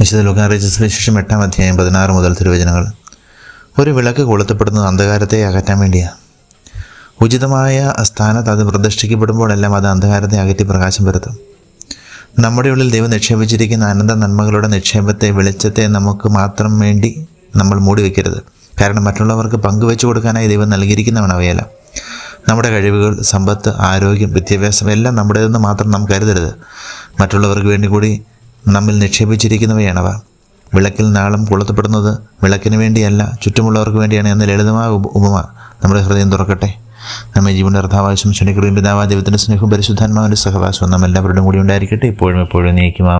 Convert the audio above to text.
വിശുദ്ധ ലുക്കാറിച്ച സുവിശേഷം എട്ടാം അധ്യായം പതിനാറ് മുതൽ തിരുവചനങ്ങൾ. ഒരു വിളക്ക് കൊളുത്തപ്പെടുന്നത് അന്ധകാരത്തെ അകറ്റാൻ വേണ്ടിയാണ് ഉചിതമായ സ്ഥാനത്ത് അത് പ്രതിഷ്ഠിക്കപ്പെടുമ്പോഴെല്ലാം അത് അന്ധകാരത്തെ അകറ്റി പ്രകാശം വരുത്തും. നമ്മുടെ ഉള്ളിൽ ദൈവം നിക്ഷേപിച്ചിരിക്കുന്ന അനന്ത നന്മകളുടെ നിക്ഷേപത്തെ വെളിച്ചത്തെ നമുക്ക് മാത്രം വേണ്ടി നമ്മൾ മൂടി വയ്ക്കരുത് കാരണം മറ്റുള്ളവർക്ക് പങ്കുവെച്ചു കൊടുക്കാനായി ദൈവം നൽകിയിരിക്കുന്നവണ് അവയെല്ലാം. നമ്മുടെ കഴിവുകൾ സമ്പത്ത് ആരോഗ്യം വിദ്യാഭ്യാസം എല്ലാം നമ്മുടേതെന്ന് മാത്രം നാം കരുതരുത്. മറ്റുള്ളവർക്ക് വേണ്ടി കൂടി നമ്മിൽ നിക്ഷേപിച്ചിരിക്കുന്നവയാണവ വിളക്കിൽ നാളം കൊളുത്തപ്പെടുന്നത് വിളക്കിന് വേണ്ടിയല്ല ചുറ്റുമുള്ളവർക്ക് വേണ്ടിയാണ് എന്ന ലളിതമായ ഉപമ നമ്മുടെ ഹൃദയം തുറക്കട്ടെ. നമ്മെ ജീവന്റെ അർത്ഥാവശ്യം ശനിക്കുറിയും പിതാവാ ദൈവത്തിന്റെ സ്നേഹവും പരിശുദ്ധാത്മാവിന്റെ സഹവാസവും നമ്മെല്ലാവരുടെയും കൂടി ഉണ്ടായിരിക്കട്ടെ. ഇപ്പോഴും എപ്പോഴും നീക്കുമാ